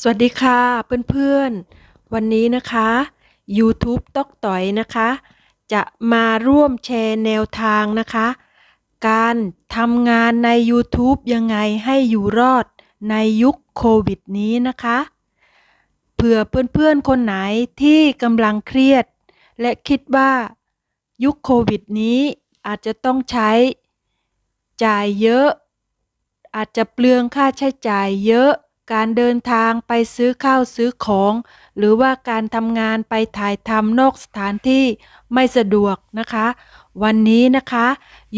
สวัสดีค่ะเพื่อนๆ วันนี้นะคะ YouTube ตอกต่อยนะคะ จะมาร่วมแชร์แนวทางนะคะ การทำงานใน YouTube ยังไงให้อยู่รอดในยุคโควิดนี้นะคะ เผื่อเพื่อนๆ คนไหนที่กำลังเครียด และคิดว่ายุคโควิดนี้อาจจะต้องใช้ จ่ายเยอะ อาจจะเปลืองค่าใช้จ่ายเยอะ การเดินทางไปซื้อข้าวซื้อของ หรือว่าการทำงานไปถ่ายทำนอกสถานที่ไม่สะดวกนะคะ วันนี้นะคะ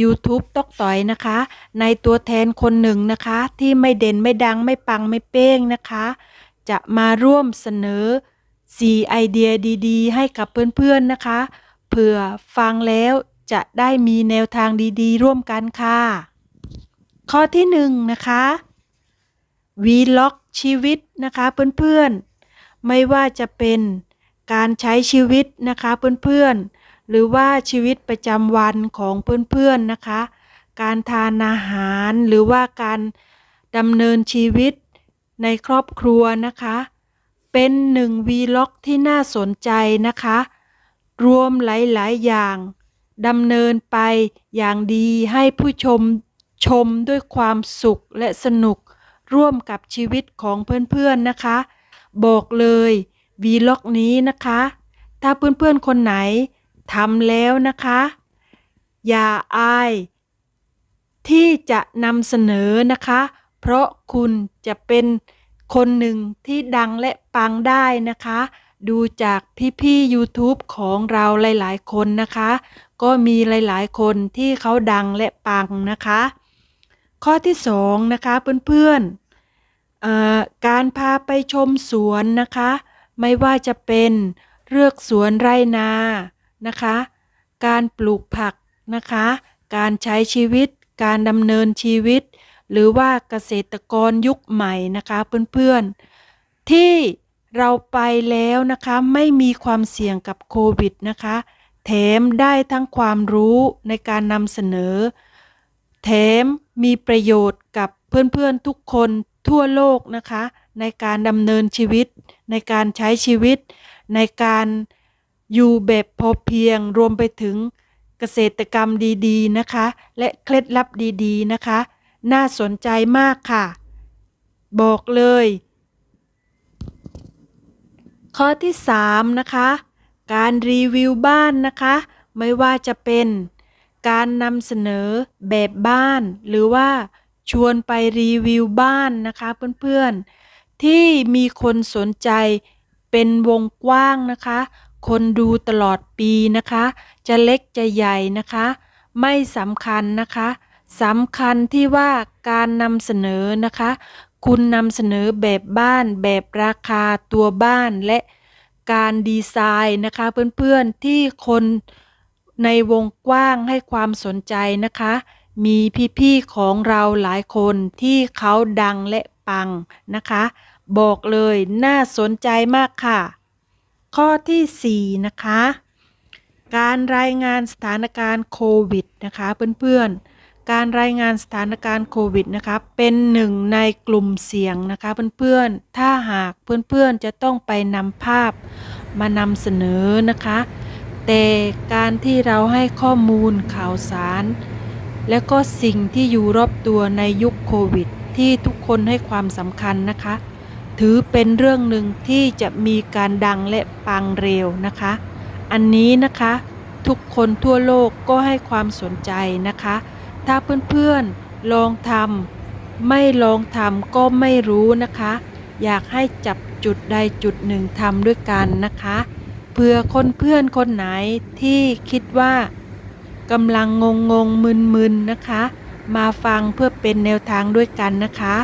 YouTube ตอกต่อยนะคะ ในตัวแทนคนหนึ่งนะคะ ที่ไม่เด่นไม่ดังไม่ปังไม่เป้งนะคะ จะมาร่วมเสนอ 4 ไอเดียดีๆ ให้กับเพื่อนๆนะคะ เผื่อฟังแล้วจะได้มีแนวทางดีๆ ร่วมกันค่ะ ข้อที่หนึ่งนะคะ วีล็อกชีวิตนะคะเพื่อนๆ ไม่ว่าจะเป็นการใช้ชีวิตนะคะเพื่อนๆ หรือว่าชีวิตประจำวันของเพื่อนๆนะคะ การทานอาหารหรือว่าการดำเนินชีวิตในครอบครัวนะคะ เป็นหนึ่งวีล็อกที่น่าสนใจนะคะ รวมหลายๆ อย่างดำเนินไปอย่างดีให้ผู้ชมชมด้วยความสุขและสนุก ร่วมกับชีวิตของเพื่อนๆนะคะ บอกเลยวีล็อกนี้นะคะ ถ้าเพื่อนๆคนไหนทำแล้วนะคะ อย่าอาย ที่จะนำเสนอนะคะ เพราะคุณจะเป็นคนหนึ่งที่ดังและปังได้นะคะ ดูจากพี่ๆ YouTube ของเราหลายๆ คนนะคะ ก็มีหลายๆ คนที่เขาดังและปังนะคะ ข้อที่สองนะคะเพื่อนๆการพาไปชมสวนนะคะ ไม่ว่าจะเป็นเลือกสวนไร่นานะคะ การปลูกผักนะคะ การใช้ชีวิต การดำเนินชีวิต หรือว่าเกษตรกรยุคใหม่นะคะเพื่อนๆ ที่เราไปแล้วนะคะไม่มีความเสี่ยงกับโควิดนะคะ แถมได้ทั้งความรู้ในการนำเสนอ แถม มีประโยชน์กับเพื่อนๆทุกคนทั่วโลกนะคะ ในการดำเนินชีวิต ในการใช้ชีวิต ในการอยู่แบบพอเพียงรวมไปถึงเกษตรกรรมดีๆนะคะ และเคล็ดลับดีๆนะคะ น่าสนใจมากค่ะ บอกเลย ข้อที่ 3 นะคะ การรีวิวบ้านนะคะ ไม่ว่าจะเป็น การนำเสนอแบบบ้าน หรือว่าชวนไปรีวิวบ้านนะคะเพื่อนๆ ที่มีคนสนใจเป็นวงกว้างนะคะ คนดูตลอดปีนะคะ จะเล็กจะใหญ่นะคะ ไม่สำคัญนะคะสำคัญที่ว่าการนำเสนอนะคะ คุณนำเสนอแบบบ้าน แบบราคาตัวบ้านและการดีไซน์นะคะเพื่อนๆที่คน ในวงกว้างให้ความสนใจนะคะ มีพี่ ๆ ของเราหลายคนที่เขาดังและปังนะคะ บอกเลยน่าสนใจมากค่ะ ข้อที่ 4 นะคะ การรายงานสถานการณ์โควิดนะคะเพื่อนๆ การรายงานสถานการณ์โควิดนะคะ เป็นหนึ่งในกลุ่มเสี่ยงนะคะเพื่อนๆ ถ้าหากเพื่อนๆ จะต้องไปนำภาพมานำเสนอนะคะ แต่การที่เราให้ข้อมูลข่าวสาร และก็สิ่งที่อยู่รอบตัวในยุคโควิด ที่ทุกคนให้ความสำคัญนะคะ ถือเป็นเรื่องหนึ่งที่จะมีการดังและปังเร็วนะคะ อันนี้นะคะทุกคนทั่วโลกก็ให้ความสนใจนะคะ ถ้าเพื่อนๆลองทำไม่ลองทำก็ไม่รู้นะคะ อยากให้จับจุดใดจุดหนึ่งทำด้วยกันนะคะ เผื่อคนเพื่อนคนไหนที่คิดว่ากำลังงงงมึนมึนนะคะ มาฟังเพื่อเป็นแนวทางด้วยกันนะคะ